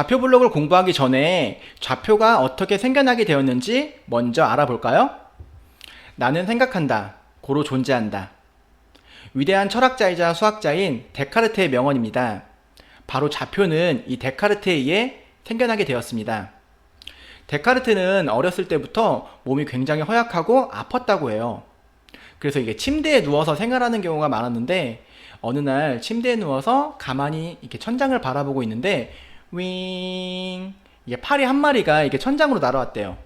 좌표 블록을 공부하기 전에 좌표가 어떻게 생겨나게 되었는지 먼저 알아볼까요? 나는 생각한다. 고로 존재한다. 위대한 철학자이자 수학자인 데카르트의 명언입니다. 바로 좌표는 이 데카르트에 의해 생겨나게 되었습니다. 데카르트는 어렸을 때부터 몸이 굉장히 허약하고 아팠다고 해요. 그래서 이게 침대에 누워서 생활하는 경우가 많았는데 어느 날 침대에 누워서 가만히 이렇게 천장을 바라보고 있는데 윙 이게 파리 한 마리가 이게 천장으로 날아왔대요.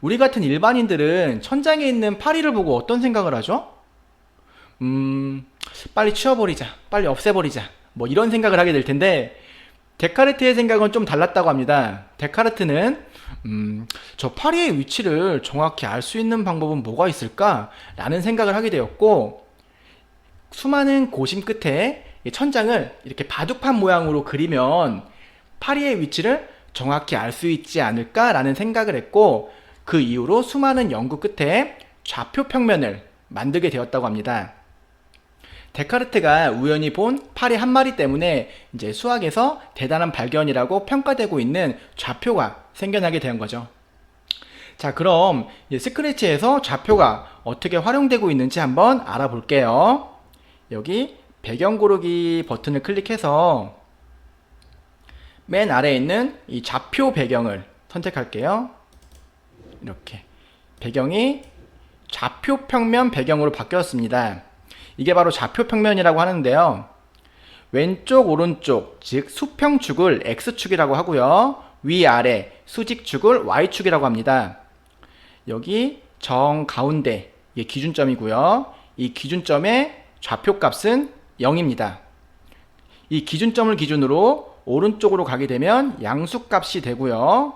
우리 같은 일반인들은 천장에 있는 파리를 보고 어떤 생각을 하죠? 음, 빨리 치워버리자, 빨리 없애버리자, 뭐 이런 생각을 하게 될 텐데 데카르트의 생각은 좀 달랐다고 합니다. 데카르트는 음, 저 파리의 위치를 정확히 알 수 있는 방법은 뭐가 있을까? 라는 생각을 하게 되었고, 수많은 고심 끝에 이 천장을 이렇게 바둑판 모양으로 그리면 파리의 위치를 정확히 알 수 있지 않을까라는 생각을 했고, 그 이후로 수많은 연구 끝에 좌표 평면을 만들게 되었다고 합니다. 데카르트가 우연히 본 파리 한 마리 때문에 이제 수학에서 대단한 발견이라고 평가되고 있는 좌표가 생겨나게 된 거죠. 자, 그럼 이 스크래치에서 좌표가 어떻게 활용되고 있는지 한번 알아볼게요. 여기 배경 고르기 버튼을 클릭해서 맨 아래에 있는 이 좌표 배경을 선택할게요. 이렇게 배경이 좌표 평면 배경으로 바뀌었습니다. 이게 바로 좌표 평면이라고 하는데요. 왼쪽, 오른쪽, 즉 수평축을 X축이라고 하고요. 위아래 수직축을 Y축이라고 합니다. 여기 정 가운데 이게 기준점이고요. 이 기준점의 좌표값은 0입니다. 이 기준점을 기준으로 오른쪽으로 가게 되면 양수값이 되고요.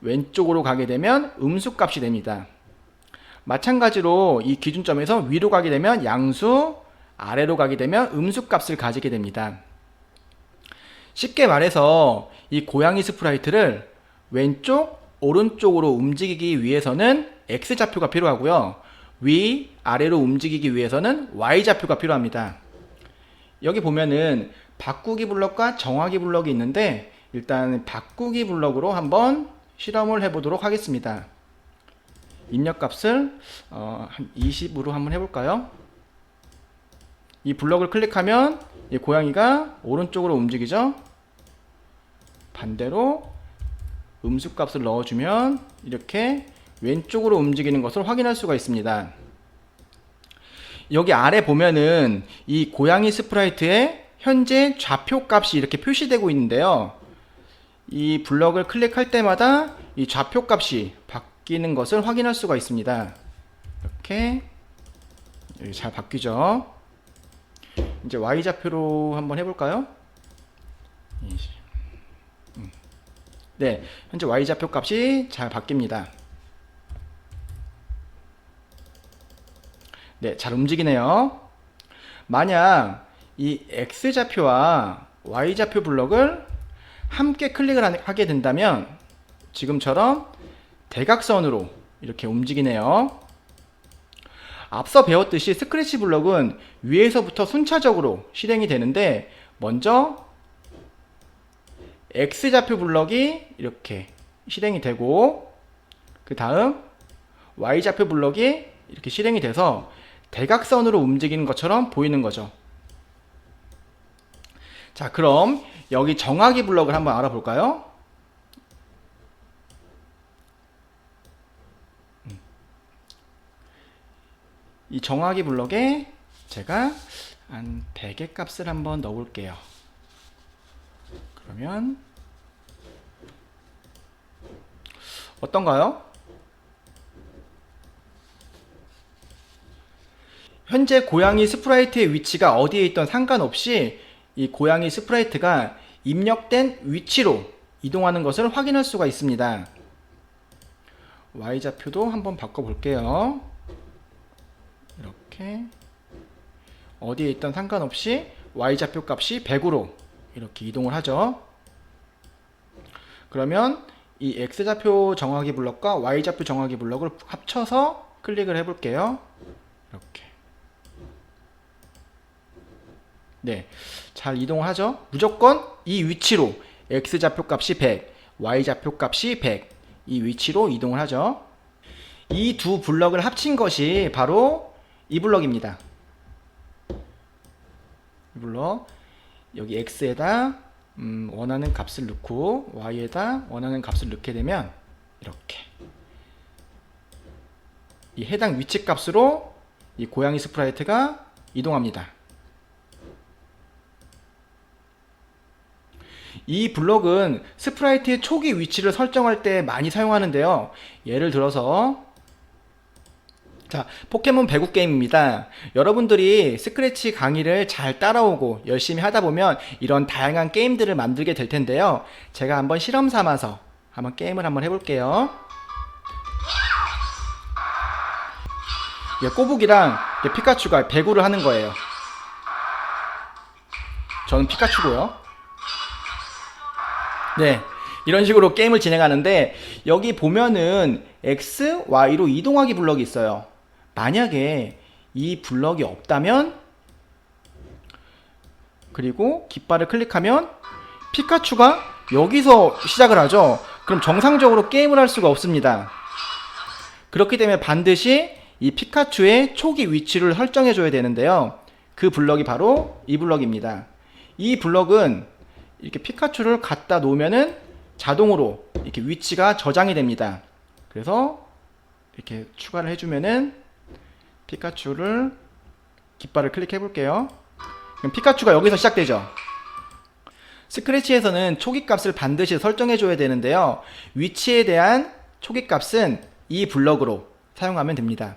왼쪽으로 가게 되면 음수값이 됩니다. 마찬가지로 이 기준점에서 위로 가게 되면 양수, 아래로 가게 되면 음수 값을 가지게 됩니다. 쉽게 말해서 이 고양이 스프라이트를 왼쪽, 오른쪽으로 움직이기 위해서는 X좌표가 필요하고요. 위, 아래로 움직이기 위해서는 Y좌표가 필요합니다. 여기 보면은 바꾸기 블럭과 정하기 블럭이 있는데 일단 바꾸기 블럭으로 한번 실험을 해보도록 하겠습니다. 입력값을 어, 한 20으로 한번 해볼까요? 이 블럭을 클릭하면 이 고양이가 오른쪽으로 움직이죠? 반대로 음수값을 넣어주면 이렇게 왼쪽으로 움직이는 것을 확인할 수가 있습니다. 여기 아래 보면은 이 고양이 스프라이트의 현재 좌표 값이 이렇게 표시되고 있는데요. 이 블럭을 클릭할 때마다 이 좌표 값이 바뀌는 것을 확인할 수가 있습니다. 이렇게 잘 바뀌죠. 이제 y 좌표로 한번 해볼까요? 음. 네, 현재 y 좌표 값이 잘 바뀝니다. 네, 잘 움직이네요. 만약 이 x 좌표와 y 좌표 블럭을 함께 클릭을 하게 된다면 지금처럼 대각선으로 이렇게 움직이네요. 앞서 배웠듯이 스크래치 블럭은 위에서부터 순차적으로 실행이 되는데 먼저 X좌표 블럭이 이렇게 실행이 되고 그 다음 Y좌표 블럭이 이렇게 실행이 돼서 대각선으로 움직이는 것처럼 보이는 거죠. 자, 그럼 여기 정하기 블럭을 한번 알아볼까요? 이 정하기 블럭에 제가 한 100의 값을 한번 넣어 볼게요. 그러면 어떤가요? 현재 고양이 스프라이트의 위치가 어디에 있던 상관없이 이 고양이 스프라이트가 입력된 위치로 이동하는 것을 확인할 수가 있습니다. Y좌표도 한번 바꿔볼게요. 이렇게 어디에 있던 상관없이 y좌표 값이 100으로 이렇게 이동을 하죠. 그러면 이 x좌표 정하기 블럭과 y좌표 정하기 블럭을 합쳐서 클릭을 해볼게요. 이렇게. 네, 잘 이동을 하죠. 무조건 이 위치로 x 좌표 값이 100, y 좌표 값이 100. 이 위치로 이동을 하죠. 이 두 블럭을 합친 것이 바로 이 블럭입니다. 이 블럭 여기 x에다 음, 원하는 값을 넣고 y에다 원하는 값을 넣게 되면 이렇게 이 해당 위치 값으로 이 고양이 스프라이트가 이동합니다. 이 블록은 스프라이트의 초기 위치를 설정할 때 많이 사용하는데요. 예를 들어서 자, 포켓몬 배구 게임입니다. 여러분들이 스크래치 강의를 잘 따라오고 열심히 하다 보면 이런 다양한 게임들을 만들게 될 텐데요. 제가 한번 실험 삼아서 한번 게임을 한번 해볼게요. 예, 꼬북이랑 피카츄가 배구를 하는 거예요. 저는 피카츄고요. 네. 이런 식으로 게임을 진행하는데 여기 보면은 X, Y로 이동하기 블럭이 있어요. 만약에 이 블럭이 없다면 그리고 깃발을 클릭하면 피카츄가 여기서 시작을 하죠. 그럼 정상적으로 게임을 할 수가 없습니다. 그렇기 때문에 반드시 이 피카츄의 초기 위치를 설정해 줘야 되는데요. 그 블럭이 바로 이 블럭입니다. 이 블럭은 이렇게 피카츄를 갖다 놓으면은 자동으로 이렇게 위치가 저장이 됩니다. 그래서 이렇게 추가를 해주면은 피카츄를 깃발을 클릭해 볼게요. 그럼 피카츄가 여기서 시작되죠. 스크래치에서는 초기 값을 반드시 설정해 줘야 되는데요. 위치에 대한 초기 값은 이 블럭으로 사용하면 됩니다.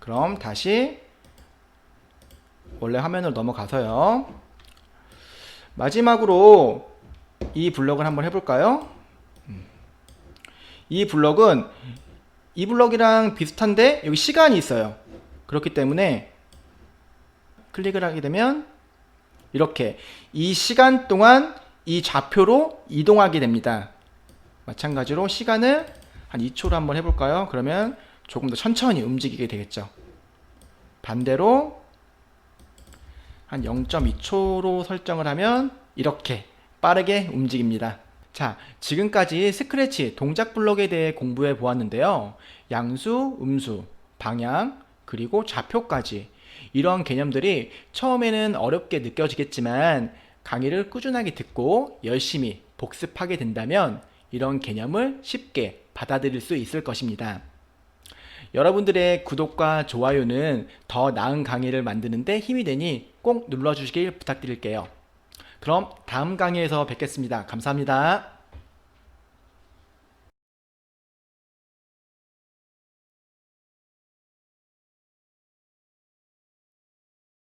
그럼 다시 원래 화면으로 넘어가서요. 마지막으로 이 블럭을 한번 해볼까요? 음. 이 블럭은 이 블럭이랑 비슷한데 여기 시간이 있어요. 그렇기 때문에 클릭을 하게 되면 이렇게 이 시간 동안 이 좌표로 이동하게 됩니다. 마찬가지로 시간을 한 2초로 한번 해볼까요? 그러면 조금 더 천천히 움직이게 되겠죠. 반대로 한 0.2초로 설정을 하면 이렇게 빠르게 움직입니다. 자, 지금까지 스크래치 동작 블록에 대해 공부해 보았는데요. 양수, 음수, 방향, 그리고 좌표까지 이런 개념들이 처음에는 어렵게 느껴지겠지만 강의를 꾸준하게 듣고 열심히 복습하게 된다면 이런 개념을 쉽게 받아들일 수 있을 것입니다. 여러분들의 구독과 좋아요는 더 나은 강의를 만드는데 힘이 되니 꼭 눌러주시길 부탁드릴게요. 그럼 다음 강의에서 뵙겠습니다. 감사합니다.